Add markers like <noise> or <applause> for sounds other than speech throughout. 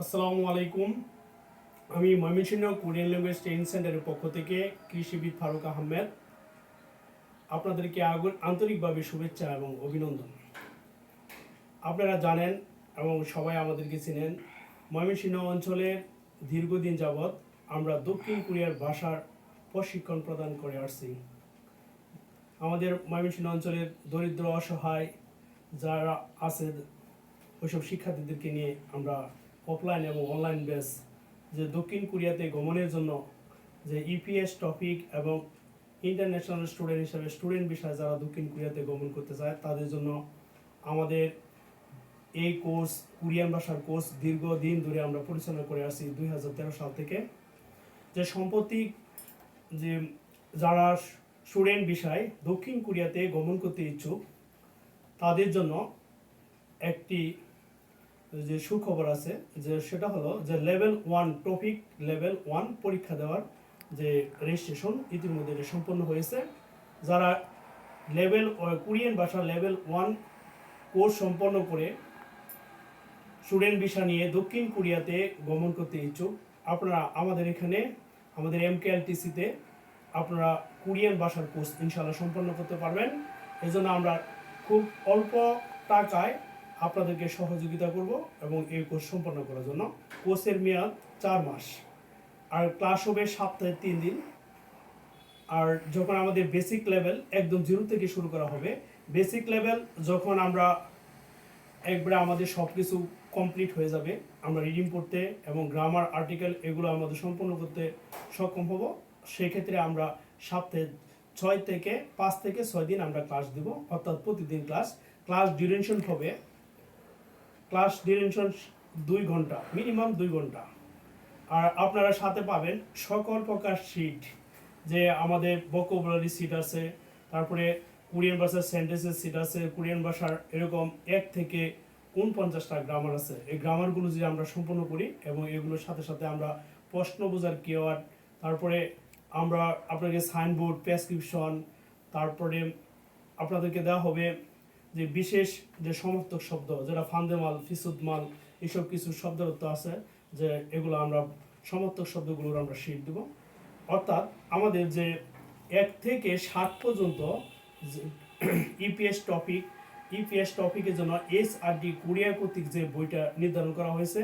আসসালামু আলাইকুম। আমি ময়মনসিংহ কোরিয়ান ল্যাঙ্গুয়েজ ট্রেনিং সেন্টারের পক্ষ থেকে কৃষিবিদ ফারুক আহমেদ। আপনাদেরকে আগ- আন্তরিকভাবে শুভেচ্ছা এবং অভিনন্দন। আপনারা জানেন এবং সবাই আমাদেরকে চেনেন, ময়মনসিংহ অঞ্চলের দীর্ঘদিন যাবৎ আমরা দক্ষিণ কোরিয়ার ভাষার প্রশিক্ষণ প্রদান করে আসছি। আমাদের ময়মনসিংহ অঞ্চলের দরিদ্র, অসহায় যারা আছে, ওইসব শিক্ষার্থীদেরকে নিয়ে আমরা অফলাইন এবং অনলাইন বেস যে দক্ষিণ কোরিয়াতে গমনের জন্য যে ইপিএস টপিক এবং ইন্টারন্যাশনাল স্টুডেন্ট হিসাবে স্টুডেন্ট বিষয়ে যারা দক্ষিণ কোরিয়াতে গমন করতে চায়, তাদের জন্য আমাদের এই কোর্স কোরিয়ান ভাষার কোর্স দীর্ঘদিন ধরে আমরা পরিচালনা করে আসছি দুই হাজার তেরো সাল থেকে। যে সম্প্রতি যে যারা স্টুডেন্ট বিষয় দক্ষিণ কোরিয়াতে গমন করতে ইচ্ছুক, তাদের জন্য একটি যে সুখবর আছে যে সেটা হলো যে level one TOPIK, level one পরীক্ষা দেওয়ার যে রেজিস্ট্রেশন ইতিমধ্যে এটা সম্পন্ন হয়েছে। যারা লেভেল কোরিয়ান ভাষা লেভেল ওয়ান কোর্স সম্পন্ন করে স্টুডেন্ট ভিসা নিয়ে দক্ষিণ কোরিয়াতে গমন করতে ইচ্ছুক, আপনারা আমাদের এখানে, আমাদের এম তে আপনারা কোরিয়ান ভাষার কোর্স ইনশাল্লাহ সম্পন্ন করতে পারবেন। এজন্য আমরা খুব অল্প টাকায় আপনাদেরকে সহযোগিতা করব এবং এই কোর্স সম্পন্ন করার জন্য। কোর্সের মেয়াদ চার মাস। আর ক্লাস হবে সপ্তাহে তিন দিন। আর যখন আমাদের বেসিক লেভেল একদম জিরো থেকে শুরু করা হবে বেসিক লেভেল যখন আমরা একবারে আমাদের সব কিছু কমপ্লিট হয়ে যাবে, আমরা রিডিং পড়তে এবং গ্রামার আর্টিকেল এগুলো আমাদের সম্পূর্ণ করতে সক্ষম হব, সেক্ষেত্রে আমরা সপ্তাহে ছয় থেকে পাঁচ থেকে ছয় দিন আমরা ক্লাস দেব। অর্থাৎ প্রতিদিন ক্লাস ক্লাস ডিউরেশন হবে ক্লাস ডিউরেশন দুই ঘণ্টা মিনিমাম দুই ঘণ্টা। আর আপনারা সাথে পাবেন সকল প্রকার সিট যে আমাদের ভোকাবুলারি সিট আছে, তারপরে কোরিয়ান ভাষার সেন্টেন্সের সিট আছে, কোরিয়ান ভাষার এরকম এক থেকে উনপঞ্চাশটা গ্রামার আছে। এই গ্রামারগুলো যদি আমরা সম্পূর্ণ করি এবং এগুলোর সাথে সাথে আমরা প্রশ্ন বোঝার কেওয়ার্ড তারপরে আমরা আপনাকে সাইনবোর্ড প্রেসক্রিপশন তারপরে আপনাদেরকে দেওয়া হবে যে বিশেষ যে সমর্থক শব্দ, যেটা ফান্দেমাল, ফিসুদমাল এইসব কিছু শব্দরত্ব আছে, যে এগুলো আমরা সমর্থক শব্দগুলোর আমরা শিট দেব। অর্থাৎ আমাদের যে এক থেকে ষাট পর্যন্ত ইপিএস টপিক, ইপিএস টপিকের জন্য এস আর ডি কোরিয়া কর্তৃক যে বইটা নির্ধারণ করা হয়েছে,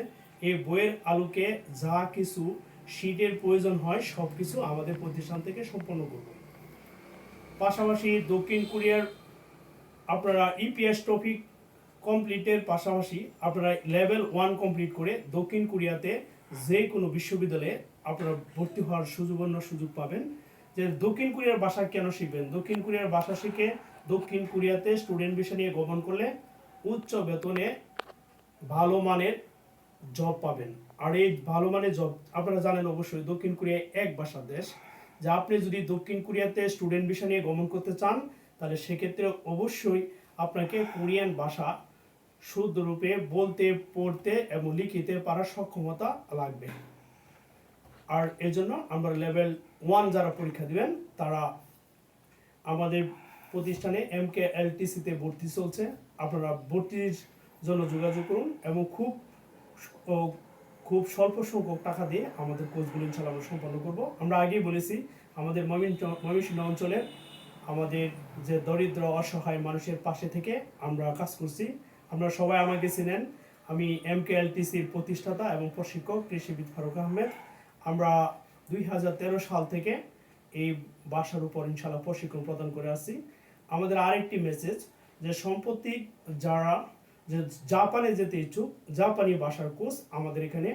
এই বইয়ের আলোকে যা কিছু শিটের প্রয়োজন হয় সব কিছু আমাদের প্রতিষ্ঠান থেকে সম্পন্ন করব। পাশাপাশি দক্ষিণ কোরিয়ার আপনারা ইপিএস টপিক কমপ্লিটের পাশাপাশি আপনারা লেভেল ওয়ান কমপ্লিট করে দক্ষিণ কোরিয়াতে যে কোনো বিশ্ববিদ্যালয়ে আপনারা ভর্তি হওয়ার সুযোগন্য সুযোগ পাবেন। যে দক্ষিণ কোরিয়ার ভাষা কেন শিখবেন? দক্ষিণ কোরিয়ার ভাষা শিখে দক্ষিণ কোরিয়াতে স্টুডেন্ট বিষয় নিয়ে গমন করলে উচ্চ বেতনে ভালো মানের জব পাবেন। আর এই ভালো মানের জব আপনারা জানেন অবশ্যই দক্ষিণ কোরিয়া এক ভাষার দেশ। যে আপনি যদি দক্ষিণ কোরিয়াতে স্টুডেন্ট বিষয় নিয়ে গমন করতে চান তাহলে সেক্ষেত্রে অবশ্যই আপনাকে কোরিয়ান ভাষা শুদ্ধরূপে বলতে, পড়তে এবং লিখিতে পারার সক্ষমতা লাগবে। আর এজন্য আমরা লেভেল ওয়ান যারা পরীক্ষা দিবেন, তারা আমাদের প্রতিষ্ঠানে এম কে এল এলটিসিতে ভর্তি চলছে। আপনারা ভর্তির জন্য যোগাযোগ করুন এবং খুব খুব স্বল্প সংখ্যক টাকা দিয়ে আমাদের কোর্সগুলো ইনশাল্লাহ আমরা সম্পন্ন করব। আমরা আগেই বলেছি, আমাদের ময়মনসিংহ অঞ্চলের আমাদের যে দরিদ্র, অসহায় মানুষের পাশে থেকে আমরা কাজ করছি। আপনারা সবাই আমাকে চিনেন। আমি এম কে প্রতিষ্ঠাতা এবং প্রশিক্ষক কৃষিবিদ ফারুক আহমেদ। আমরা দুই হাজার তেরো সাল থেকে এই বাসার উপর ইনশাল্লাহ প্রশিক্ষণ প্রদান করে আসছি। আমাদের আরেকটি মেসেজ যে সম্পত্তি যারা, যে জাপানে যেতে ইচ্ছুক, জাপানি ভাষার কোর্স আমাদের এখানে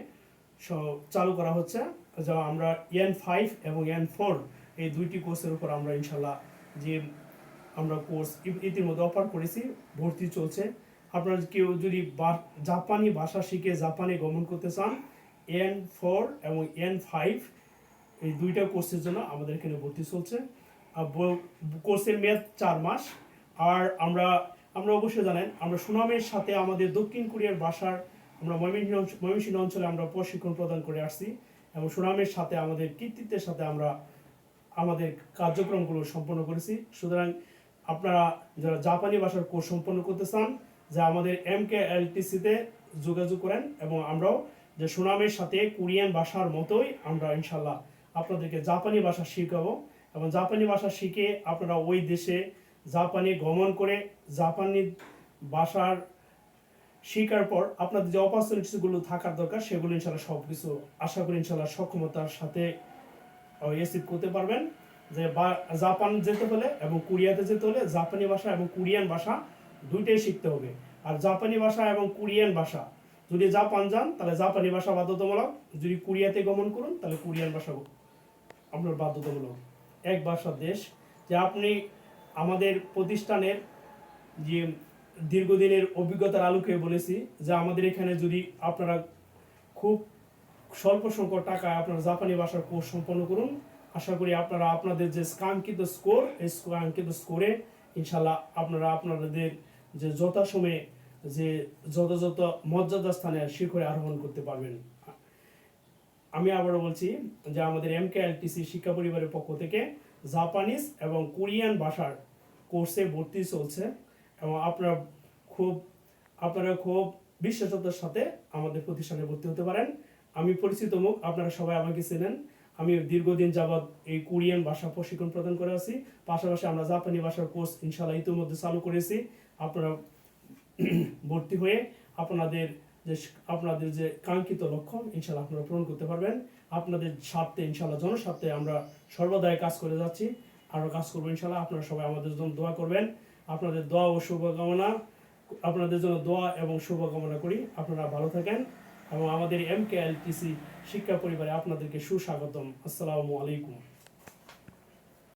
চালু করা হচ্ছে। যা আমরা এন ফাইভ এবং এন ফোর, এই দুইটি কোর্সের উপর আমরা ইনশাল্লাহ যে আমরা কোর্স ইতিমধ্যে অফার করেছি, ভর্তি চলছে। আপনারা কেউ যদি জাপানি ভাষা শিখে জাপানে গমন করতে চান এন ফোর এবং এন ফাইভ এই দুইটা কোর্সের জন্য আমাদের এখানে ভর্তি চলছে। কোর্সের মেয়াদ চার মাস। আর আমরা আমরা অবশ্যই জানেন, আমরা সুনামের সাথে আমাদের দক্ষিণ কোরিয়ার ভাষার আমরা ময়মনসিংহ অঞ্চলে আমরা প্রশিক্ষণ প্রদান করে আসছি। এবং সুনামের সাথে আমাদের কৃতিত্বের সাথে আমরা আমাদের কার্যক্রমগুলো সম্পন্ন করেছি। সুতরাং আপনারা যারা জাপানি ভাষার কোর্স সম্পন্ন করতে চান, যে আমাদের এম কে এলটিসিতে যোগাযোগ করেন এবং আমরাও যে সুনামের সাথে কোরিয়ান ভাষার মতোই আমরা ইনশাল্লাহ আপনাদেরকে জাপানি ভাষা শিখাবো এবং জাপানি ভাষা শিখে আপনারা ওই দেশে জাপানে গমন করে জাপানি ভাষার শেখার পর আপনাদের যে অপরচুনিটিসগুলো থাকার দরকার, সেগুলো ইনশাল্লাহ সব কিছু আশা করি ইনশাল্লাহ সক্ষমতার সাথে এসিভ করতে পারবেন। যে জাপান যেতে হলে এবং কোরিয়াতে যেতে হলে জাপানি ভাষা এবং কোরিয়ান ভাষা দুইটাই শিখতে হবে। আর জাপানি ভাষা এবং কোরিয়ান ভাষা, যদি জাপান যান, তাহলে জাপানি ভাষা বাধ্যতামূলক। যদি কোরিয়াতে গমন করুন, তাহলে কোরিয়ান ভাষা আপনার বাধ্যতামূলক। এক ভাষার দেশ, যে আপনি আমাদের প্রতিষ্ঠানের যে দীর্ঘদিনের অভিজ্ঞতার আলোকে বলেছি, যে আমাদের এখানে যদি আপনারা খুব স্বল্প সংখ্যক টাকায় আপনারা জাপানি ভাষার কোর্স সম্পন্ন করুন। আশা করি আপনারা আপনাদের যে কাঙ্ক্ষিত স্কোর, এই কাঙ্ক্ষিত স্কোরে ইনশাল্লাহ আপনারা আপনাদের যে যথাসময়ে যে যথাযথ মর্যাদা স্থানে শিখরে আরোহণ করতে পারবেন। আমি আবারও বলছি যে আমাদের এম কে এলটিসি শিক্ষা পরিবারের পক্ষ থেকে জাপানিজ এবং কোরিয়ান ভাষার কোর্সে ভর্তি চলছে এবং আপনারা খুব আপনারা খুব বিশ্বাসতার সাথে আমাদের প্রতিষ্ঠানে ভর্তি হতে পারেন। আমি পরিচিত মুখ, আপনারা সবাই আমাকে চেনেন। আমি দীর্ঘদিন যাবৎ এই কোরিয়ান ভাষা প্রশিক্ষণ প্রদান করে আছি। পাশাপাশি আমরা জাপানি ভাষার কোর্স ইনশাল্লাহ ইতিমধ্যে চালু করেছি। আপনারা <clears throat> ভর্তি হয়ে আপনাদের যে আপনাদের যে কাঙ্ক্ষিত লক্ষ্য ইনশাল্লাহ আপনারা পূরণ করতে পারবেন। আপনাদের স্বার্থে ইনশাল্লাহ জনস্বার্থে আমরা সর্বদাই কাজ করে যাচ্ছি। আরও কাজ করব ইনশাল্লাহ আপনারা সবাই আমাদের জন্য দোয়া করবেন। আপনাদের দোয়া ও শুভকামনা, আপনাদের জন্য দোয়া এবং শুভকামনা করি। আপনারা ভালো থাকেন। এবং আমাদের এম কে এল শিক্ষা পরিবারে আপনাদেরকে সুস্বাগতম। আসসালামু আলাইকুম।